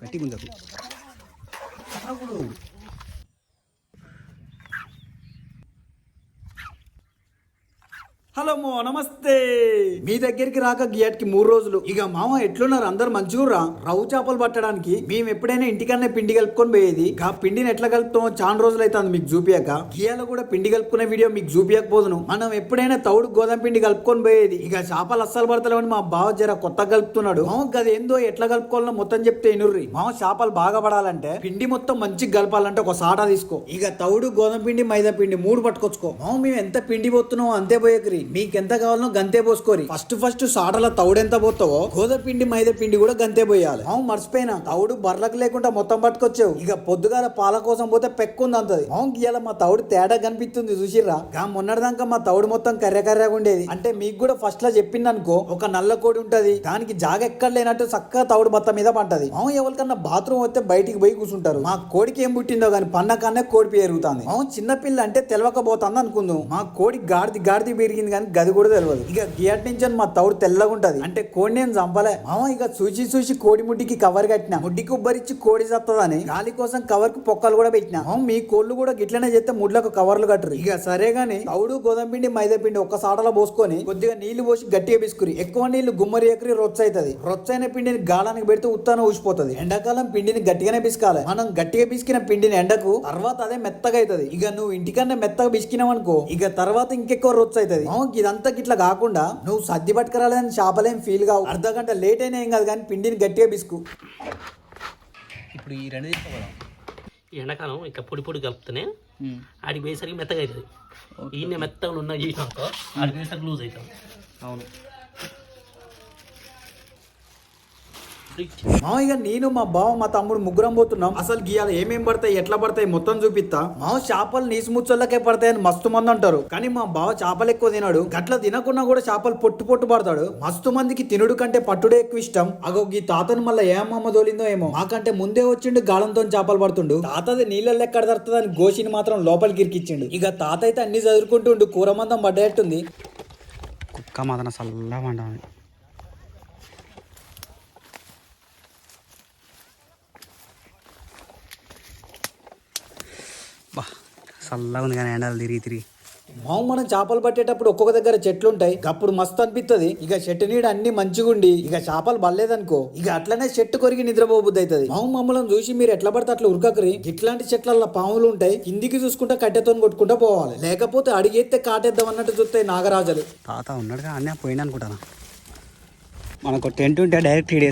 గట్టి ముందకు హలో నమస్తే. మీ దగ్గరికి రాక గియాట్కి మూడు రోజులు. ఇక మామ ఎట్లున్నారు? అందరు మంచిగురా రవ్వు చేపలు పట్టడానికి మేము ఎప్పుడైనా ఇంటికన్నా పిండి కలుపుకొని పోయేది. ఆ పిండిని ఎట్లా కలుపుతాం చాలా రోజులు అవుతుంది మీకు చూపియాక. గియాలో కూడా పిండి కలుపుకునే వీడియో మీకు చూపియకపోదును. మనం ఎప్పుడైనా తౌడు గోధుమ పిండి కలుపుకొని పోయేది. ఇక చేపలు అస్సలు పడతలేవని మా బావ జర కొత్త కలుపుతున్నాడు. మామ గది ఏందో ఎట్లా కలుపుకోవాలో మొత్తం చెప్తే ఇనుర్రి. మామ చేపలు బాగా పడాలంటే పిండి మొత్తం మంచిగా కలపాలంటే ఒక సాటా తీసుకో. ఇక తౌడు గోధుమ పిండి మైదా పిండి మూడు పట్టుకొచ్చుకో. మామ మేము ఎంత పిండి పోతున్నామో అంతే పోయేకరి. మీకు ఎంత కావాలనో గంతే పోసుకోరి. ఫస్ట్ ఫస్ట్ సాటల తౌడు ఎంత పోతావో గోధుమ పిండి మైదా పిండి కూడా గంతే పోయాలి. అవును మర్చిపోయినా. తౌడు బర్లకు లేకుండా మొత్తం పట్టుకొచ్చావు. ఇక పొద్దుగాల పాల కోసం పోతే పెక్కుంది అంతది. అవును ఇవాళ మా తౌడు తేడా కనిపిస్తుంది చూసిర్రా? గా మొన్నటిదాకా మా తౌడు మొత్తం కర్రె కర్రెగా ఉండేది. అంటే మీకు కూడా ఫస్ట్లో చెప్పింది అనుకో ఒక నల్ల కోడి ఉంటది. దానికి జాగ ఎక్కడ లేనట్టు చక్కగా తౌడు మొత్తం మీద పంటది. అవును ఎవరికన్నా బాత్రూమ్ వస్తే బయటికి పోయి కూర్చుంటారు. మా కోడికి ఏం పుట్టిందో కానీ పన్న కన్నా కోడి పెరుగుతుంది అవును చిన్న పిల్ల అంటే తెలవకపోతుంది అనుకుందాం. మా కోడి గాడిది గాడిది పెరిగింది కానీ గది కూడా తెలియదు ఇక గియట్ నుంచి మా తౌడు తెల్లగా ఉంటది. అంటే కోడి నేను చంపలే? మామ ఇక చూసి చూసి కోడి ముడ్డికి కవర్ కట్టిన. ముడ్డికి ఉబ్బరిచ్చి కోడి చత్తదని గాలి కోసం కవర్కు పొక్కలు కూడా పెట్టిన. మీ కోళ్ళు కూడా గిట్లనే చేస్తే ముడ్లకు కవర్లు కట్టరు. ఇక సరే గాని తౌడు గోధుమ పిండి మైదా పిండి ఒక్క సాటలో పోసుకొని కొద్దిగా నీళ్ళు పోసి గట్టిగా పిసుకురి. ఎక్కువ నీళ్ళు గుమ్మరి ఎకరి రొచ్చ అవుతుంది రొచ్చైన పిండిని గాలానికి పెడితే ఉత్తాన ఊసిపోతుంది. ఎండాకాలం పిండిని గట్టిగానే పిసకాలి. మనం గట్టిగా పిసికిన పిండిని ఎండకు తర్వాత అదే మెత్తగా అవుతుంది ఇక నువ్వు ఇంటికన్నా మెత్తగా పిసికినావు అనుకో ఇక తర్వాత ఇంకెక్కువ రొచ్చ అవుతుంది ఇదంతా ఇట్లా కాకుండా నువ్వు సర్ది పట్టుకురాలేదని చేపలేం ఫీల్ కావు. అర్ధ గంట లేట్ అయినా ఏం కాదు కానీ పిండిని గట్టిగా పిసుకు. ఇప్పుడు ఈ రెండు తీసుకోవడం ఈ ఎండాకాలం ఇక పొడి పొడి కలుపుతూనే ఆడికి పోయేసరికి మెత్తగా అవుతుంది. ఈయన మెత్తగా ఉన్న ఈ ఆడికి పోయేసరికి లూజ్ అవుతుంది. అవును. మామయ్య నేను మా బావ మా తమ్ముడు ముగ్గురం పోతున్నాం. అసలు గీయాలి ఏమేం పడతాయి ఎట్లా పడతాయి మొత్తం చూపిస్తా. మావ చేపలు నీసు ముచ్చల్లకే పడతాయని మస్తు మంది అంటారు. కానీ మా బావ చేపలు ఎక్కువ తినాడు. గట్ల తినకున్నా కూడా చేపలు పొట్టు పొట్టు పడతాడు. మస్తు మందికి తినుడు కంటే పట్టుడే ఎక్కువ ఇష్టం. అగో ఈ తాతని మళ్ళీ ఏమమ్మ దోలిందో ఏమో. మాకంటే ముందే వచ్చిండు గాలంతో చేపలు పడుతుండు. తాతది నీళ్ళల్లో ఎక్కడ దొరుకుతుందని గోషిని మాత్రం లోపలికి ఇరికిచ్చిండు. ఇక తాత అయితే అన్ని చదువుకుంటుండు కూర మందం పడ్డేట్టుంది. కుక్క మాత్రం చల్లగా పండాలి బా చల్లగా ఉంది కానీ ఎండలు తిరిగి తిరిగి. మాము మనం చేపలు పట్టేటప్పుడు ఒక్కొక్క దగ్గర చెట్లు ఉంటాయి అప్పుడు మస్తు అనిపిస్తుంది ఇక చెట్టు నీడ అన్ని మంచిగుండి ఇక చేపలు బల్లేదనుకో ఇక అట్లనే చెట్టు కొరిగి నిద్రపోబుద్ది అవుతుంది మాము మమ్మల్ని చూసి మీరు ఎట్లా పడితే అట్లా ఉరకకరి. ఇట్లాంటి చెట్లలో పాములు ఉంటాయి. కిందికి చూసుకుంటా కట్టెతో కొట్టుకుంటా పోవాలి. లేకపోతే అడిగేస్తే కాటేద్దాం అన్నట్టు చూస్తాయి నాగరాజులు. తాత ఉన్నాడుగా అన్నీ పోయింది అనుకుంటాను? మనకు టెంట్ ఉంటే డైరెక్ట్ ఈడ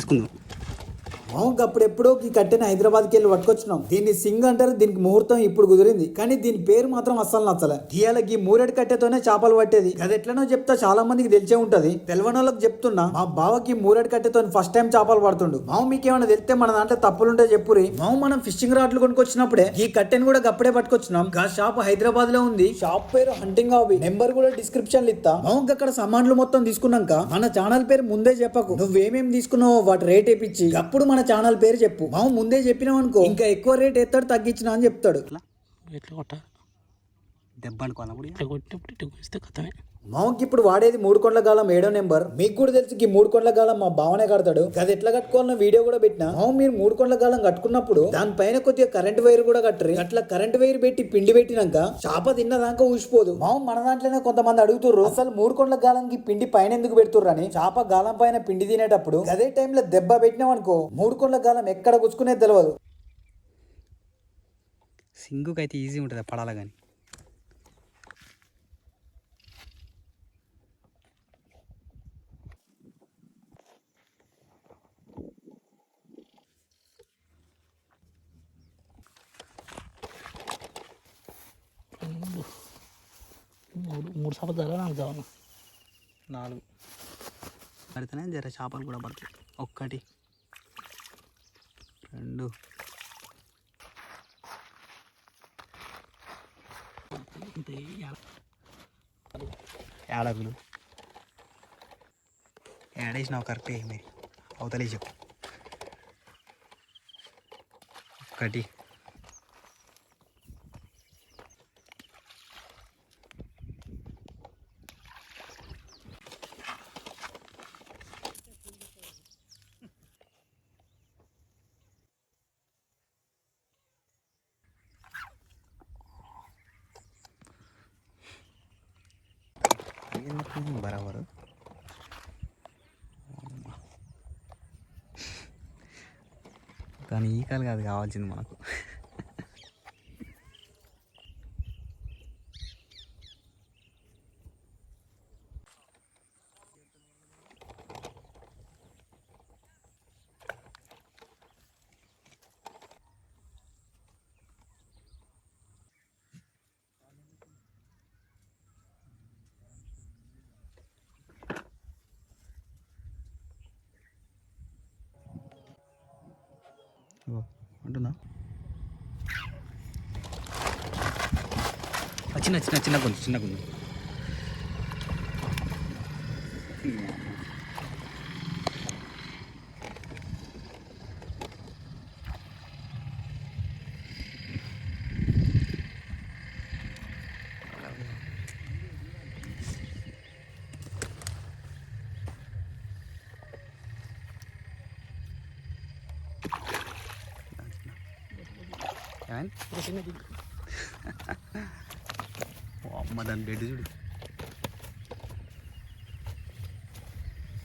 వేసుకుందాం అప్పుడెప్పుడో అప్పుడు ఎప్పుడో ఈ కట్టెని హైదరాబాద్కి వెళ్ళి పట్టుకొచ్చినాం. దీన్ని సింగ్ అంటారు దీనికి ముహూర్తం ఇప్పుడు కుదిరింది. కానీ దీని పేరు మాత్రం అస్సలు నచ్చలే. దియాలకి ఈ మూరెడు కట్టెతోనే చేపలు పట్టేది. అది ఎట్లనో చెప్తా చాలా మందికి తెలిసే ఉంటది. తెలవనోళ్ళకి చెప్తున్నా మా బావకి మూరెడు కట్టెతో ఫస్ట్ టైం చేపలు పడుతుండు. మావు మీకు ఏమైనా తెలిస్తే మన దాంట్లో తప్పులుంటే చెప్పురి. మావు మనం ఫిషింగ్ రాడ్లు కొనుక్కొచ్చినప్పుడే ఈ కట్టెని కూడా గప్పుడే పట్టుకొచ్చినాం. గా షాప్ హైదరాబాద్లో ఉంది. షాప్ పేరు హంటింగ్ హాబీ నెంబర్ కూడా డిస్క్రిప్షన్ ఇస్తా. మాము అక్కడ సామాన్లు మొత్తం తీసుకున్నాక మన ఛానల్ పేరు ముందే చెప్పకు. నువ్వేమేమి తీసుకున్నావో వాటి రేట్ ఇప్పించి అప్పుడు మన ఛానల్ పేరు చెప్పు. మాము ముందే చెప్పినావు అనుకో. ఇంకా ఎక్కువ రేట్ ఎత్తాడు తగ్గించిన అని చెప్తాడు. ఎట్లా కొట్ట? దెబ్బ అనుకోవాలి ఇట్లా కొట్టినప్పుడు ఇట్లా కొడిస్తే కథమే. మామకి ఇప్పుడు వాడేది మూడు కొండల గాలం ఏడో నెంబర్. మీకు కూడా తెలుసు ఈ మూడు కొండల గాలం మా బావనే కడతాడు. అది ఎట్లా కట్టుకోవాలన్న వీడియో కూడా పెట్టినా. మామ మీరు మూడు కొండల గాలం కట్టుకున్నప్పుడు దానిపైన కొద్దిగా కరెంట్ వైర్ కూడా కట్టరు. అట్లా కరెంట్ వైర్ పెట్టి పిండి పెట్టినాక చేప తిన్నదాకా ఊసిపోదు. మామ మన దాంట్లోనే కొంతమంది అడుగుతుర్రు అసలు మూడు కొండల గాలంకి పిండి పైన ఎందుకు పెడుతుర్రు అని. చేప గాలం పైన పిండి తినేటప్పుడు అదే టైంలో దెబ్బ పెట్టినాం అనుకో మూడు కొండల గాలం ఎక్కడ గుచ్చుకునేది తెలియదు సింగుకి అయితే ఈజీ ఉంటుంది పడాల కానీ మూడు మూడు సంవత్సరాలు చాలా నాకు కావాలి నాలుగు పడితేనే జర చేపలు కూడా పడతాయి ఒక్కటి. రెండు. ఇంతే ఇయ్యాల. ఏడగులు ఏడేసినావు కరెక్టే మరి. అవతలే చెప్పు. ఒకటి వచ్చింది బరాబరు అమ్మా. కానీ ఈ కాలు కాదు కావాల్సింది మనకు ఇగో, అంటున్నా ఆ, చిన్న చిన్న చిన్న కొంచెం చిన్న కొంచెం ఏమైంది? అమ్మ దాని బెడ్ చూడు.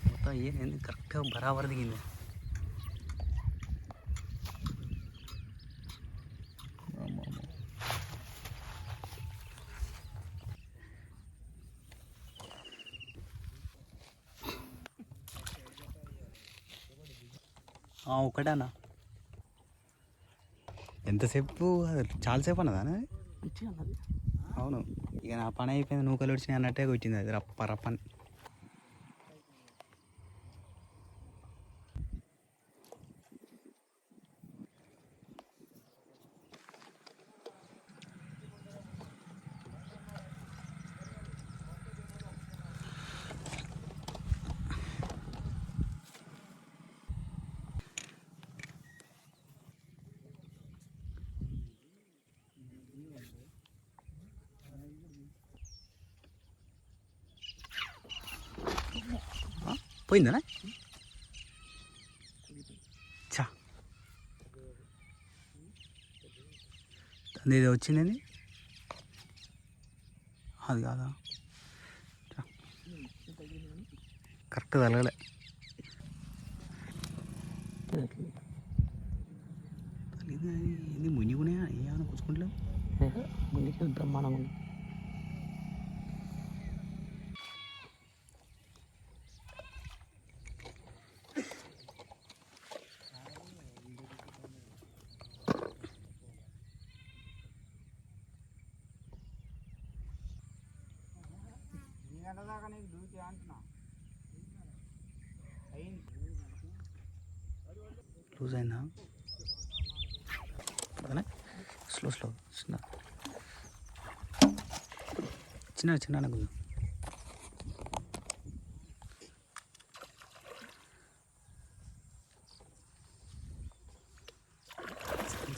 మొత్తం ఏంది? కరెక్ట్గా బరాబర్ దిగింది. ఒకటేనా? ఎంతసేపు? అది చాలాసేపు అన్నదా? అవును. ఇక నా పని అయిపోయింది నూకలు వచ్చినాయి అన్నట్టే కొట్టింది అది. రప్ప రప్పని. పోయిందనా చా అది ఏదో వచ్చింది అది కాదా చా. కరెక్ట్ తగలలే తగిలింది ఇది మునిగునే ఏమైనా గంటల దాకా నీకు డ్యూటీ అంటున్నా. అయింది. లూజ్ అయిందా? స్లో స్లో చిన్న. చిన్న చిన్న అనుకుందాం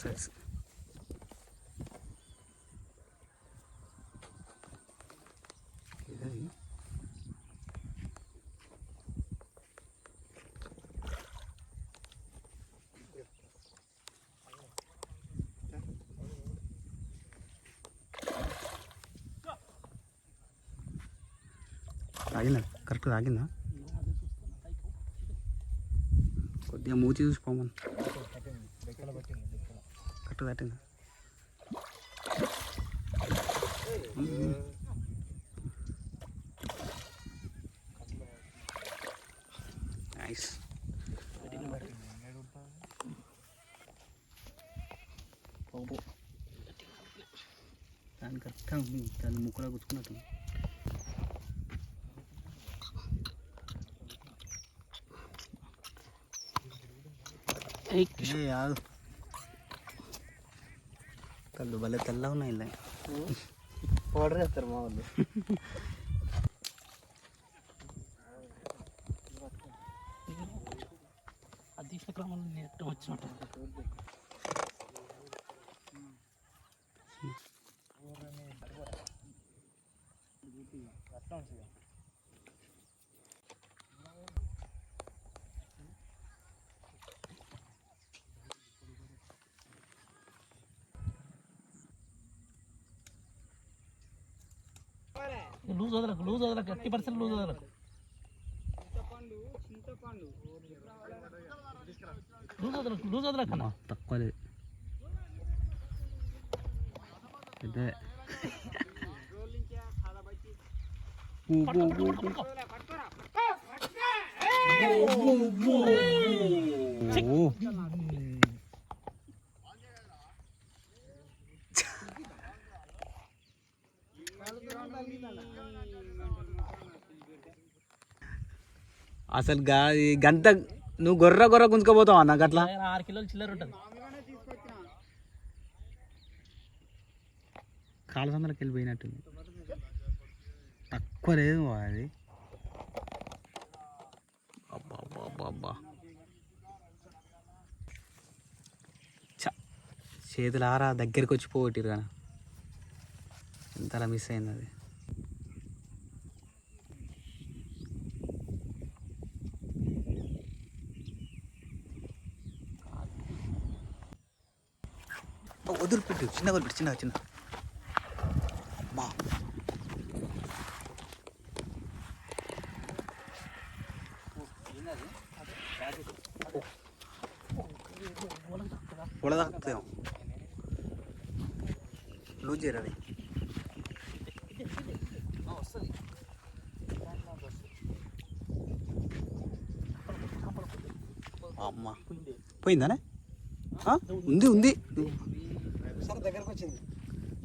సైజ్ ఇది తాగిందా కరెక్ట్ తాగిందా? కొద్దిగా మూచి చూసిపోమని కరెక్ట్ దాటిందా నైస్ దాని కరెక్ట్గా దాన్ని ముక్కలా గుచ్చుకున్నట్టు కళ్ళు భలే తెల్లగా ఉన్నాయి ఇలా. ఆర్డర్ చేస్తారు మా వాళ్ళు. అదీక్ష క్రమంలో నేర్చడం వచ్చినట్టు వదలకు లూజ్ వదలకు ఎట్టి పర్సెంట్ లూజ్ వదలకు లూజ్ వదలకు లూజ్ వదలకు అన్న. తక్కువ లేదు పెద్ద అసలు గా ఈ గంట నువ్వు గొర్ర గొర్ర గుంజుకోపోతావు అన్న గట్లా? ఆరు కిలోలు చిల్లర ఉంటుంది. కాళ్ళ సందలకి వెళ్ళిపోయినట్టుంది తక్కువ లేదు అది. అబ్బా అబ్బా అబ్బా అబ్బా చ చేతులు ఆరా దగ్గరికి వచ్చి పోగొట్టిరు కానీ ఎంతలా మిస్ అయింది అది. చిన్నగా చిన్న వదిలిపెట్టు చిన్న చిన్న. అమ్మా లూజ్ చేయరు అది? అమ్మ. పోయిందానే? ఉంది ఉంది. దగ్గరకు వచ్చింది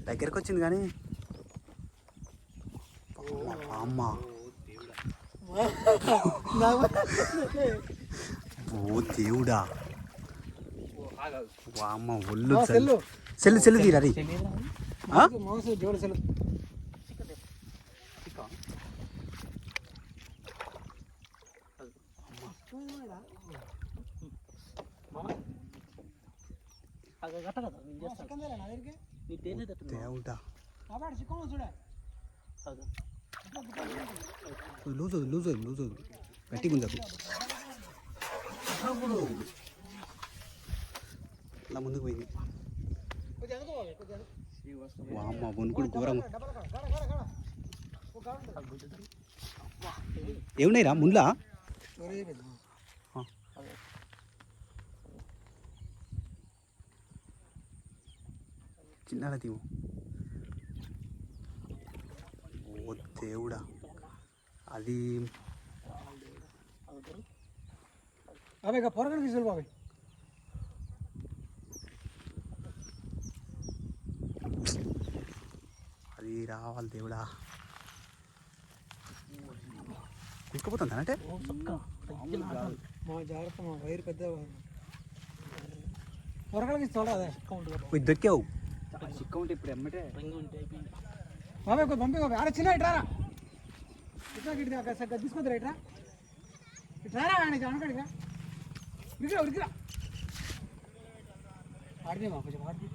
దగ్గరకు వచ్చింది కానీ అమ్మ. ఓ దేవుడా. అమ్మ ఒళ్ళు సెల్లు. సెల్లు. సెల్లు తీరా రీ? ఆ? మోసం జోడు సెల్ అది గట్ట కదా నేను చేస్తాను నీకు చూడే. లూజ్ వద్దు లూజ్ వద్దు లూజ్ వద్దు గట్టి గుంజకు అలా ముందుకు పోయింది. వామ్మ వణుకుడు ఘోరం ఏమున్నాయిరా ముండ్లా? చిన్న తీవు ఓ దేవుడా. అది ఇక పొరగని తీసుకెళ్ళి బాబాయ్. అది రావాలి దేవుడా. కుక్కపోతుంది అంటే? మా జాగ్రత్త మా వైర్ పెద్ద పొరగలకి ఇస్తాడు అదే దొక్కావు రింగ్ ఉంటే అయిపోయింది బాబాయ్ కొంచెం పంపి బాబాయ్. అరే చిన్న ఇట్రారా ఇట్లా గిట్లా సరిగ్గా తీసుకుంటారా ఇట్రా ఇట్రారా ఆయన అనుకోడిగా ఉరికిరా ఉరికిరా ఆడినే మా కొంచెం ఆడి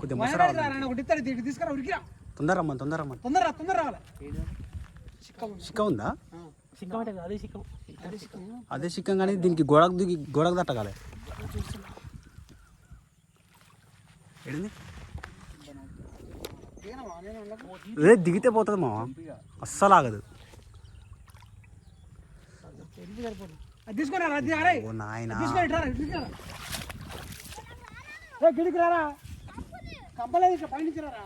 కొద్దిగా మసరా ఒకటి ఇస్తాడు ఇటు తీసుకురా ఉరికిరా తొందర రమ్మని తొందర రమ్మని. తొందర రా, తొందర రావాలి? చిక్క ఉందా. అదే సిక్కం అదే చిక్కం. కానీ దీనికి గోడకు దిగి గోడకు తట్టగాలి. కంపలేదు ఇట్లా పైనుంచి రారా?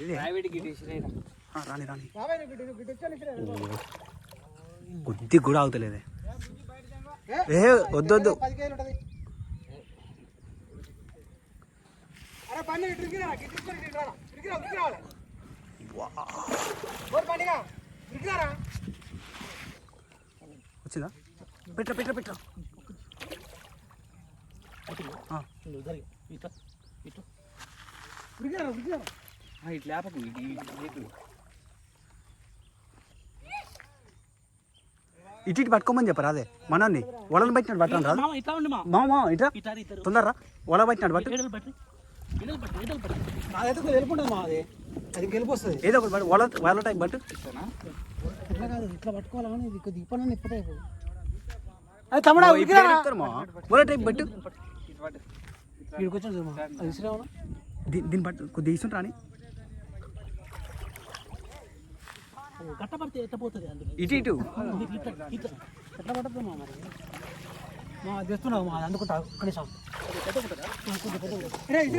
ఏది? ఆ, రాని రాని. బాబాయ్ నువ్వు గిడ్డి గిడ్డి వచ్చాను ఇక్కడ కొద్ది కూడా అవుతలేదే ఏ? వద్దు వద్దు పది కేజీలు ఉంటుంది అరే పని ఇటుకి రా గిడ్డి తీసుకొని ఇటు రారా ఇటుకి రా ఇటుకి రావాలి ఓ పండుగ ఇటుకి రారా వచ్చిందా? ఆ, నువ్వు జరిగి ఇట్లా రా ఇటు ఇటు పట్టుకోమని చెప్పరా అదే. మనల్ని. వలలు పట్టినట్టు పట్టండి మామ ఇట్లా తొందరరా? వల పట్టినట్టు పట్టు. నాదైతే కొంచెం మా అది. అది గెలిపొస్తుంది ఏదో ఒకటి పట్టు వల వల టైప్ పట్టు. ఇట్లా కాదు ఇట్లా పట్టుకోవాలని ఇది కొద్దిగా ఇప్పటి ఇప్పటే అది తమ్ముడా ఇప్పుడు వల టైప్ పట్టు. వీడికి వచ్చాను అది ఇసురేమన్నా దీని దీన్ని బట్టి కొద్దిగా తీసుకుంటా అని. కట్టబడితే ఇటు ఇటు. ఇట్లా పడుతుంది మరి? తెస్తున్నావు మా అందుకుంటా కనీసం.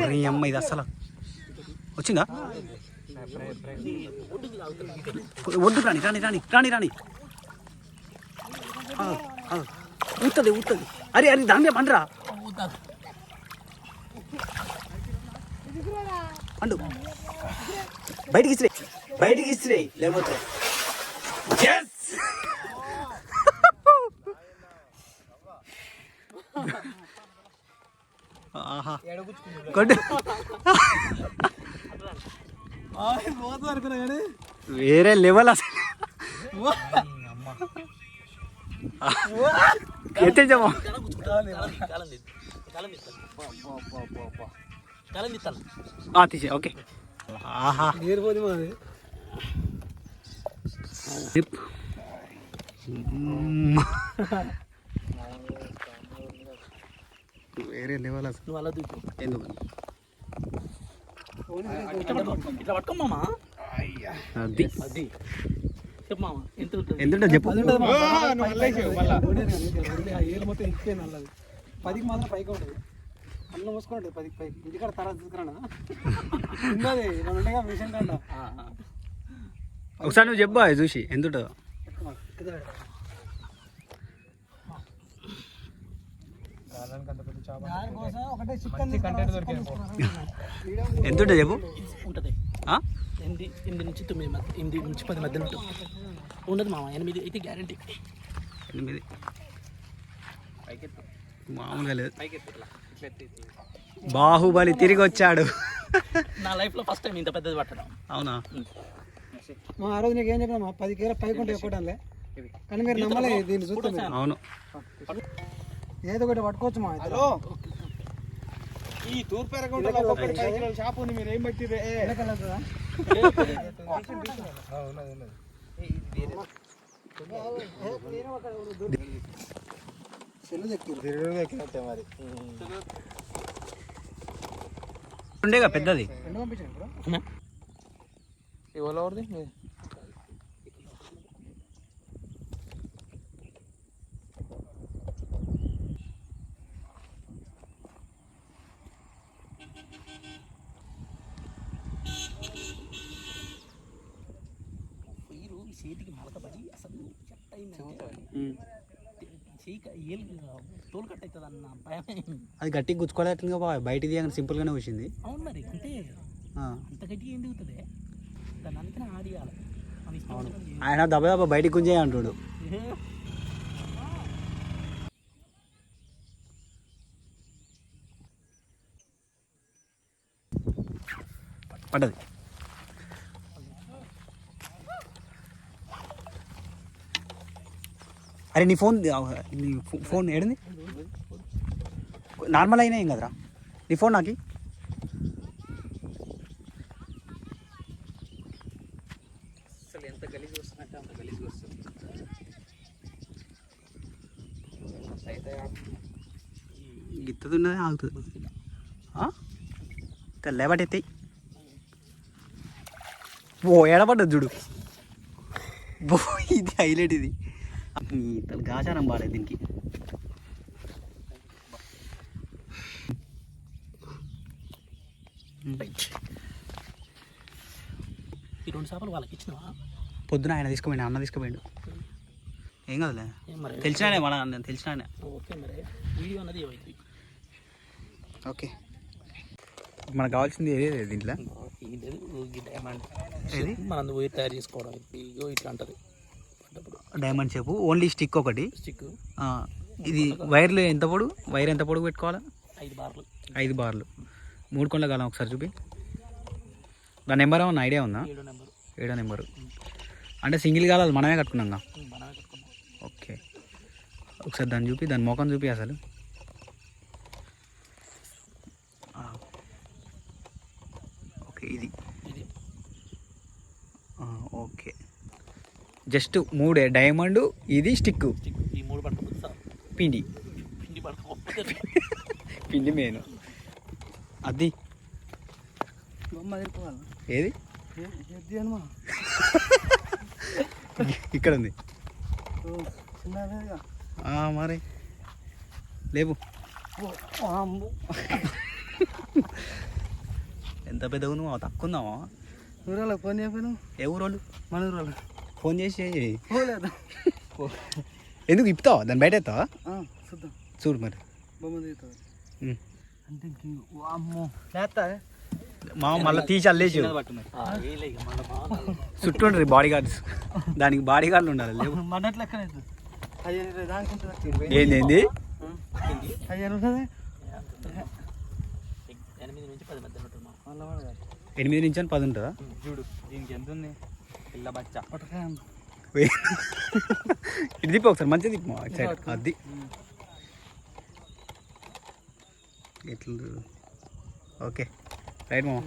ఓరి అమ్మ ఇది అస్సలు వచ్చిందా? ఒడ్డు రాని రాని రాని రాని రాని. ఊతుంది ఊతుంది అరే అరే దాని మీద పండురా. పండు. బయటికి ఇసిరే బయటికి ఇసిరే లేకపోతే. ఆహా కొట్టు వేరే లెవెల్ అసలు ఎత్తేజమ్మా తీసే ఓకే ఆహా Zip. వేరే లెవెల్ అసలు. నువ్వు అలా దూకు ఎందుకు ఇట్లా పట్టుకో ఇట్లా పట్టుకోమామా అది. అది. చెప్పు మామ ఎంత చెప్పు. పదికి మాత్రం పైకి ఉంటుంది. అన్నం మూసుకుంటుంది పదికి పైకి. ఇంటికాడ తర్వాత తీసుకురానా? ఉన్నది మిషన్ కంట ఒకసారి నువ్వు చెప్పు అది చూసి ఎంతుంటుందో చికెన్ ఎంతుంటుందో చెప్పు? ఉంటుంది? ఎనిమిది ఎనిమిది నుంచి తొమ్మిది మధ్య ఎనిమిది నుంచి పది మధ్యలో ఉంటుంది. ఉండదు మామ ఎనిమిది అయితే గ్యారంటీ ఎనిమిది. మామూలుగా లేదు. బాహుబలి తిరిగి వచ్చాడు. నా లైఫ్లో ఫస్ట్ టైం ఇంత పెద్దది పట్టడం. అవునా? మా ఆ రోజు నీకు ఏం చెప్పినా పది కేర పైకి ఉంటే ఎక్కువడంలే కానీ మీరు నమ్మలేదు దీన్ని చూస్తే. అవును. ఏదో ఒకటి పట్టుకోవచ్చు మా ఇద్దరు. ఈ తూర్పు ఎరగొండలో ఒక్కొక్కటి పది కిలోల చేప ఉంది మీరు ఏం. మరి ఉండేగా పెద్దది. ఎవరిది? చేతికి అసలు అయిందంటే చేయిక ఏలు తోలు కట్ అవుతుంది అన్న భయం అది గట్టిగా గుచ్చుకోలేట్లుగా బాగా బయట తీయగానే సింపుల్గానే వచ్చింది అవును మరి అంటే అంత గట్టిగా ఏం దిగుతుంది అందుకనే ఆడియాలి. ఆయన దెబ్బ దెబ్బ బయటికి గుంజే అంటాడు. పడ్డది. అరే నీ ఫోన్ నీ ఫోన్ ఏడింది? నార్మల్ అయినా ఏం కదరా. నీ ఫోన్ నాకి? అసలు ఎంత గలీజ్ వస్తున్నట్టే అంత గలీజ్ వస్తుంది. గిత్తది ఉన్నది ఆగుతుంది. లేబట్ ఎత్తాయి ఓ ఎడబడ్డది చూడు. బో ఇది హైలైట్ ఇది. ఈ గాచారం బాగాలేదు దీనికి. ఈ రెండు చేపలు వాళ్ళకి ఇచ్చినావా? పొద్దున ఆయన తీసుకుపోయిండు అన్న తీసుకుపోయిండు. ఏం కదలే. ఏం మరి? తెలిసినానే మన అన్న తెలిసినానే. ఓకే మరి. వీడియో అన్నది ఏమైంది? ఓకే. మనకు కావాల్సింది ఏది దీంట్లో? మనం పోయి తయారు చేసుకోవడం ఇగో ఇట్లా అంటది. డైమండ్ చెప్పు ఓన్లీ స్టిక్ ఒకటి. స్టిక్. ఇది వైర్లు ఎంత పొడుగు వైర్ ఎంత పొడుగు పెట్టుకోవాలా? ఐదు బార్లు. ఐదు బార్లు. మూడు కొండల కాలం ఒకసారి చూపి. దాని నెంబర్ ఏమన్నా ఐడియా ఉందా? ఏడో నెంబర్. ఏడో నెంబరు. అంటే సింగిల్ కాలాలు మనమే కట్టుకున్నాం మనమే కట్టుకున్నాం. ఓకే. ఒకసారి దాన్ని చూపి దాని ముఖం చూపి అసలు ఆ. ఓకే ఇది ఇది ఆ, ఓకే జస్ట్ మూడే. డైమండ్ ఇది స్టిక్ ఈ మూడు పిండి. పిండి మెయిన్ అది. ఏది? ఇక్కడ ఉంది. మరి. లేవు ఎంత పెద్దగా నువ్వు తక్కువ ఉందావా ఊరాలకు ఫోన్ చెప్పాను ఏ ఊరోళ్ళు? మన ఊరాలు ఫోన్ చేసి పోలేదు ఎందుకు ఇప్పుతావా దాన్ని బయట ఎత్తావా చూద్దాం చూడు మరి బొమ్మ. అంటే అమ్మో చేస్తా మా మళ్ళీ తీసి అల్లేసి చుట్టూ ఉండరు బాడీ గార్డ్స్ దానికి బాడీ గార్డులు ఉండాలి. ఏంది ఎనిమిది నుంచి పది ఉంటుందా? చూడు దీనికి ఎంత ఉంది? పిల్ల బచ్చ. తిప్పి ఒకసారి మంచిగా తిప్పు. మా ఇటు సైడ్ అది ఎట్లా ఓకే. రైట్ మామ.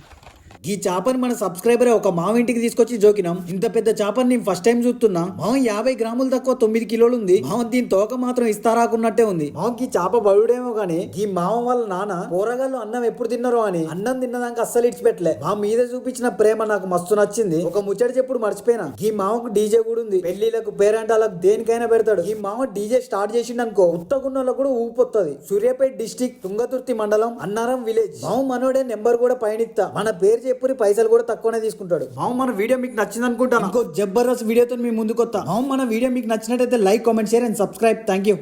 ఈ చేపని మన సబ్స్క్రైబర్ ఒక మామ ఇంటికి తీసుకొచ్చి జోకినాం. ఇంత పెద్ద చేపని నేను ఫస్ట్ టైం చూస్తున్నా. మావ యాభై గ్రాములు తక్కువ తొమ్మిది కిలోలు ఉంది. మావ దీని తోక మాత్రం ఇస్తారాకున్నట్టే ఉంది. మావకి ఈ చేప బడుడేమో గానీ ఈ మావ వాళ్ళ నాన్న కూరగాయలు అన్నం ఎప్పుడు తిన్నారో అని అన్నం తిన్నదానికి అస్సలు ఇడిచిపెట్టలే మా మీద చూపించిన ప్రేమ నాకు మస్తు నచ్చింది. ఒక ముచ్చట చెప్పుడు మర్చిపోయినా. ఈ మావకు డీజే కూడా ఉంది. పెళ్ళిలకు పేరంటాలకు దేనికైనా పెడతాడు. ఈ మామ డీజే స్టార్ట్ చేసిండు అనుకో ఉత్తగున్నోళ్ళకు కూడా ఊపొత్తది. సూర్యాపేట డిస్టిక్ తుంగతుర్తి మండలం అన్నారం విలేజ్. మామ మనోడే నెంబర్ కూడా పయనిస్తా మన పేరు చెప్పురి పైసలు కూడా తక్కువనే తీసుకుంటాడు. మావ మన వీడియో మీకు నచ్చింది అనుకుంటాను? ఇంకో జబర్దస్త్ వీడియోతో మీ ముందుకు వస్తా మావ మన వీడియో మీకు నచ్చినట్టయితే like comment share and subscribe. Thank you